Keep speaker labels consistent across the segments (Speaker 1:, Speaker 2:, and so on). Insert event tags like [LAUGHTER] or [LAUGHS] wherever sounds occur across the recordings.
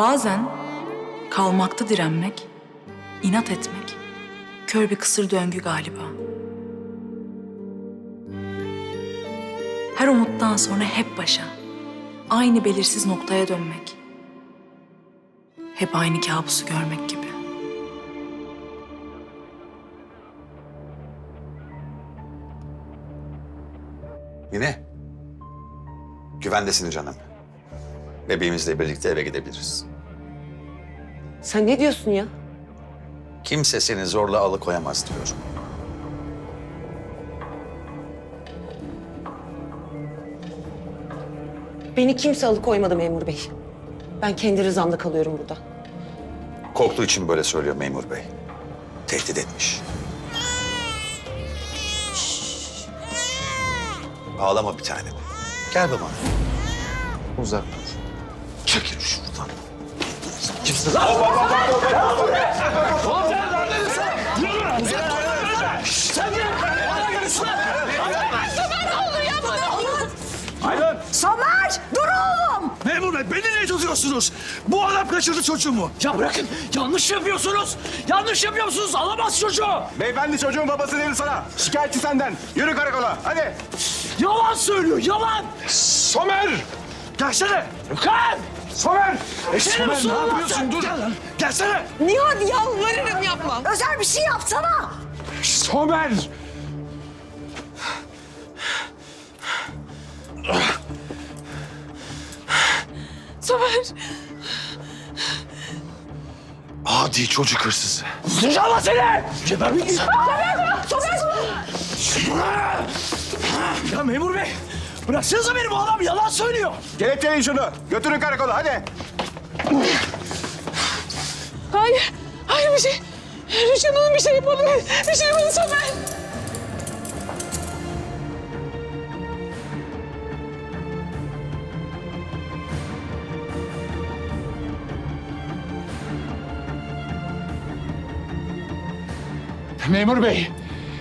Speaker 1: Bazen kalmakta direnmek, inat etmek, kör bir kısır döngü galiba. Her umuttan sonra hep başa, aynı belirsiz noktaya dönmek. Hep aynı kabusu görmek gibi.
Speaker 2: Yine. Güvendesin canım. Bebeğimizle birlikte eve gidebiliriz.
Speaker 3: Sen ne diyorsun ya?
Speaker 2: Kimse seni zorla alıkoyamaz diyorum.
Speaker 3: Beni kimse alıkoymadı memur bey. Ben kendi rızamla kalıyorum burada.
Speaker 2: Korktuğu için böyle söylüyor memur bey. Tehdit etmiş. Ağlama bir tanem. Gel babam. Uzak dur. Çekil şuradan. Kimsin lan?
Speaker 4: Somer! Dur oğlum!
Speaker 5: Memur bey beni niye tutuyorsunuz? Bu adam kaçırdı çocuğumu.
Speaker 6: Ya bırakın yanlış yapıyorsunuz. Yanlış yapıyorsunuz. Alamaz çocuğu.
Speaker 7: Beyefendi çocuğun babası değil sana. Şikayetçi senden. Yürü karakola hadi.
Speaker 6: Yalan söylüyor yalan.
Speaker 7: Somer!
Speaker 5: Gelsene.
Speaker 6: Gökhan.
Speaker 7: Somer!
Speaker 5: E, Somer ne
Speaker 6: lan
Speaker 5: yapıyorsun? Dur. Gelsene.
Speaker 4: Nihat yalvarırım yapma. Özel bir şey yapsana.
Speaker 7: Somer!
Speaker 4: Somer!
Speaker 5: Adi çocuk hırsızı.
Speaker 6: Sıcağım seni. Gebermek Ya memur bey. Bıraksanıza beni bu adam yalan söylüyor.
Speaker 7: Kelepçeleyin şunu. Götürün karakola hadi.
Speaker 4: Hayır, hayır bir şey. Rüçhan Hanım bir şey yapalım. Bir şey yapalım Somer.
Speaker 8: Memur bey,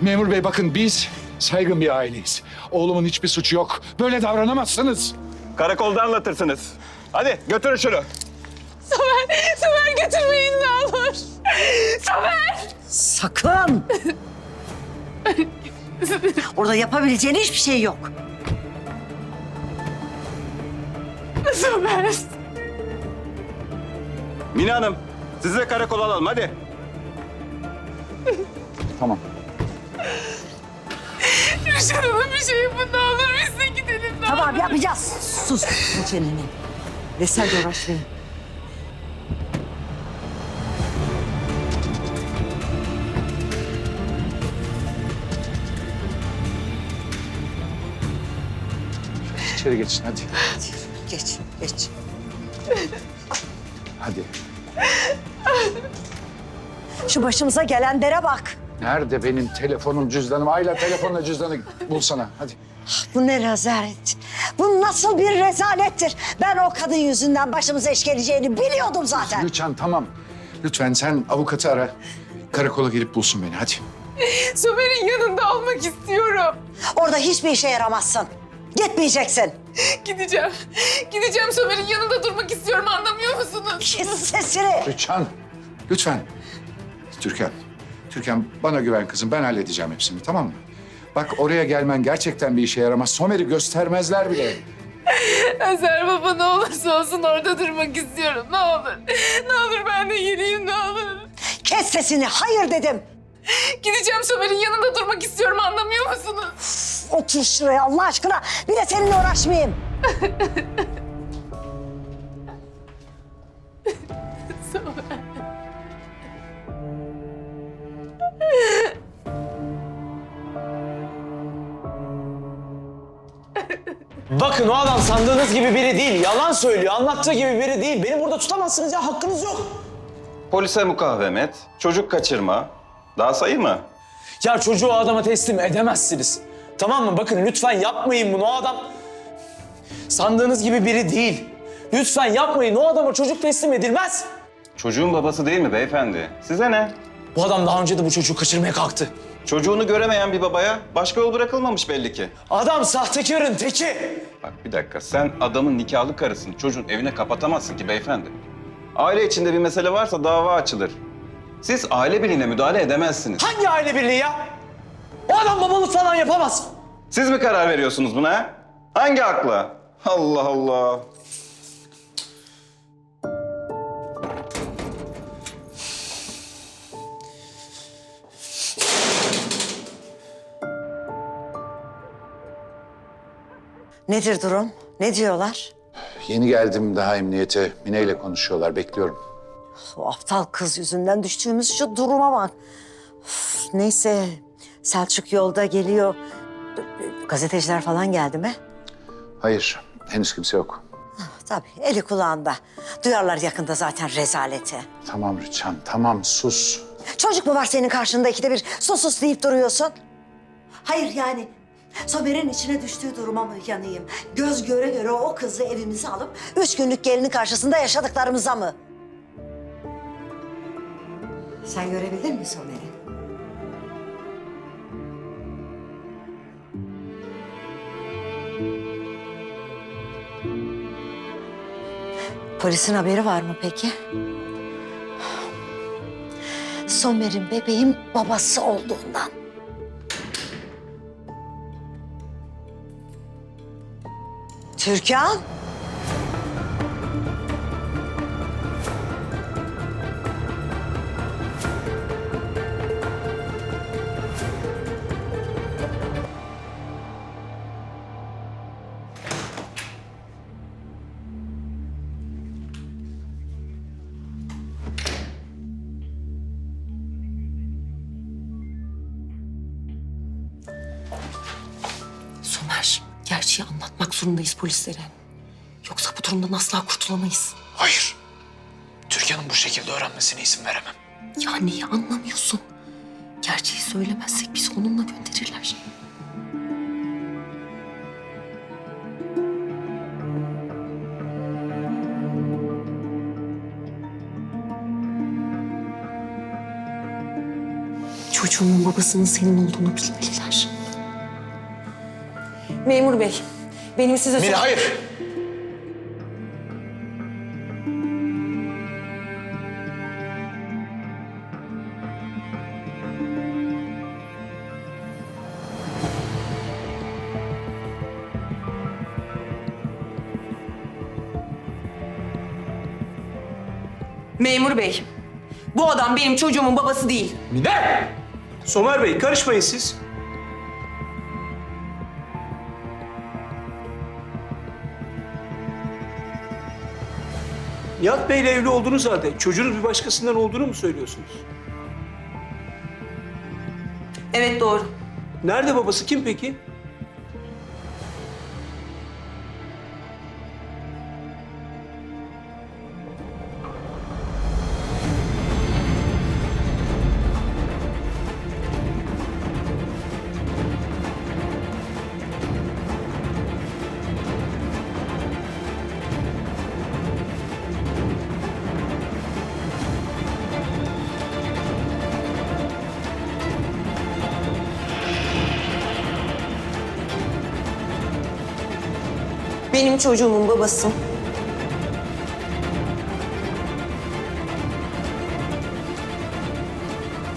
Speaker 8: memur bey bakın biz saygın bir aileyiz. Oğlumun hiçbir suçu yok. Böyle davranamazsınız.
Speaker 7: Karakolda anlatırsınız. Hadi götürün şunu.
Speaker 4: Somer, Somer götürmeyin ne olur. Somer!
Speaker 9: Sakın! Orada yapabileceğin hiçbir şey yok.
Speaker 4: Somer!
Speaker 7: Mine Hanım sizi de karakola alalım hadi.
Speaker 8: Tamam.
Speaker 4: Hanım bir şey yapın ne olur biz de gidelim ne
Speaker 9: Tamam yapacağız. Sus bu çeneni. Ve sen de uğraşmayın.
Speaker 8: İçeri geçin hadi.
Speaker 9: Geç, geç.
Speaker 8: Hadi.
Speaker 9: Şu başımıza gelenlere bak.
Speaker 8: Nerede benim telefonum, cüzdanım? Ayla telefonla cüzdanı bulsana. Hadi.
Speaker 9: Bu ne rezalet. Bu nasıl bir rezalettir. Ben o kadın yüzünden başımıza iş geleceğini biliyordum zaten.
Speaker 8: Lütfen tamam. Lütfen sen avukatı ara. Karakola gelip bulsun beni hadi.
Speaker 4: Somer'in yanında olmak istiyorum.
Speaker 9: Orada hiçbir işe yaramazsın. Gitmeyeceksin.
Speaker 4: Gideceğim. Gideceğim Somer'in yanında durmak istiyorum anlamıyor musunuz?
Speaker 9: Kes sesini.
Speaker 8: Lütfen. Lütfen. Türkan. Türkan bana güven kızım. Ben halledeceğim hepsini tamam mı? Bak oraya gelmen gerçekten bir işe yaramaz. Somer'i göstermezler bile. [LAUGHS]
Speaker 4: Özer baba ne olursa olsun orada durmak istiyorum. Ne olur. Ne olur ben de geleyim ne olur.
Speaker 9: Kes sesini. Hayır dedim.
Speaker 4: Gideceğim Somer'in yanında durmak istiyorum anlamıyor musunuz?
Speaker 9: Otur şuraya Allah aşkına. Bir de seninle uğraşmayayım. [LAUGHS]
Speaker 6: Bakın o adam sandığınız gibi biri değil. Yalan söylüyor. Anlattığı gibi biri değil. Beni burada tutamazsınız ya. Hakkınız yok.
Speaker 10: Polise mukavemet, çocuk kaçırma. Daha sayı mı?
Speaker 6: Ya çocuğu o adama teslim edemezsiniz. Tamam mı? Bakın lütfen yapmayın bunu. O adam sandığınız gibi biri değil. Lütfen yapmayın. O adama çocuk teslim edilmez.
Speaker 10: Çocuğun babası değil mi beyefendi? Size ne?
Speaker 6: Bu adam daha önce de bu çocuğu kaçırmaya kalktı.
Speaker 10: Çocuğunu göremeyen bir babaya başka yol bırakılmamış belli ki.
Speaker 6: Adam sahtekarın teki.
Speaker 10: Bak bir dakika, sen adamın nikahlı karısını çocuğun evine kapatamazsın ki beyefendi. Aile içinde bir mesele varsa dava açılır. Siz aile birliğine müdahale edemezsiniz.
Speaker 6: Hangi aile birliği ya? O adam babalık falan yapamaz.
Speaker 10: Siz mi karar veriyorsunuz buna? ha? Hangi akla? Allah Allah.
Speaker 9: Nedir durum? Ne diyorlar?
Speaker 8: Yeni geldim daha emniyete. Mine ile konuşuyorlar. Bekliyorum.
Speaker 9: O aptal kız yüzünden düştüğümüz şu duruma bak. Üf, neyse Selçuk yolda geliyor. Gazeteciler falan geldi mi?
Speaker 8: Hayır. Henüz kimse yok.
Speaker 9: Tabii eli kulağında. Duyarlar yakında zaten rezaleti.
Speaker 8: Tamam Rüçhan. Tamam sus.
Speaker 9: Çocuk mu var senin karşında ikide bir sus sus deyip duruyorsun? Hayır yani Somer'in içine düştüğü duruma mı yanayım? Göz göre göre o kızı evimize alıp üç günlük gelinin karşısında yaşadıklarımıza mı? Sen görebildin mi Somer'i? Polisin haberi var mı peki? Somer'in bebeğin babası olduğundan. Türkan?
Speaker 3: Gerçeği anlatmak zorundayız polislere. Yoksa bu durumdan asla kurtulamayız.
Speaker 6: Hayır. Türkan'ın bu şekilde öğrenmesine izin veremem.
Speaker 3: Ya neyi anlamıyorsun? Gerçeği söylemezsek bizi onunla gönderirler. Çocuğumun babasının senin olduğunu bilmeliler. Memur bey, benim size...
Speaker 6: Mine hayır.
Speaker 3: Memur bey, bu adam benim çocuğumun babası değil.
Speaker 6: Mine!
Speaker 5: Somer Bey karışmayın siz. Nihat Bey'le evli olduğunuz halde çocuğunuz bir başkasından olduğunu mu söylüyorsunuz?
Speaker 3: Evet doğru.
Speaker 5: Nerede babası? Kim peki?
Speaker 3: Benim çocuğumun babası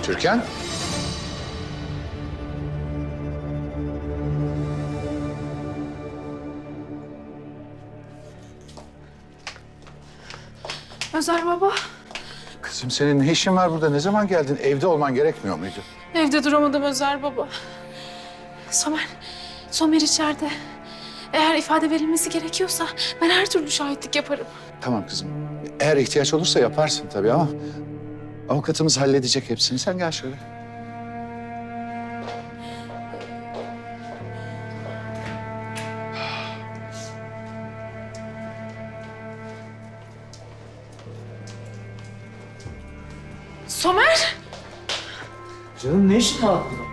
Speaker 8: Türkan?
Speaker 4: Özer baba.
Speaker 8: Kızım senin ne işin var burada? Ne zaman geldin? Evde olman gerekmiyor muydu?
Speaker 4: Evde duramadım Özer baba. Somer, Somer içeride. Eğer ifade verilmesi gerekiyorsa ben her türlü şahitlik yaparım.
Speaker 8: Tamam kızım. Eğer ihtiyaç olursa yaparsın tabii ama... ...avukatımız halledecek hepsini. Sen gel şöyle.
Speaker 4: Somer!
Speaker 6: Canım ne işin var burada?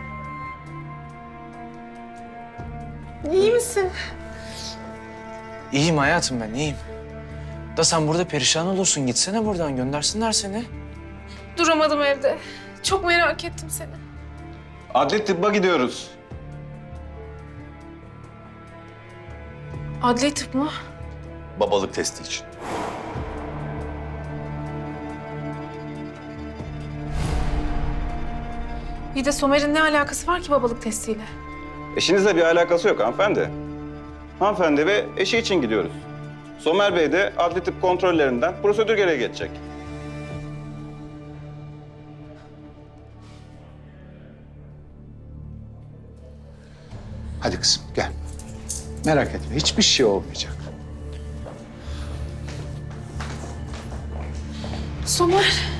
Speaker 4: iyi misin?
Speaker 6: İyiyim hayatım ben iyiyim. Da sen burada perişan olursun gitsene buradan göndersinler seni.
Speaker 4: Duramadım evde. Çok merak ettim seni.
Speaker 10: Adli tıbba gidiyoruz.
Speaker 4: Adli tıp mı?
Speaker 2: Babalık testi için.
Speaker 4: İyi de Somer'in ne alakası var ki babalık testiyle?
Speaker 10: Eşinizle bir alakası yok hanımefendi. Hanımefendi ve eşi için gidiyoruz. Somer Bey de adli tıp kontrollerinden prosedür gereği geçecek.
Speaker 8: Hadi kızım gel. Merak etme hiçbir şey olmayacak.
Speaker 4: Somer.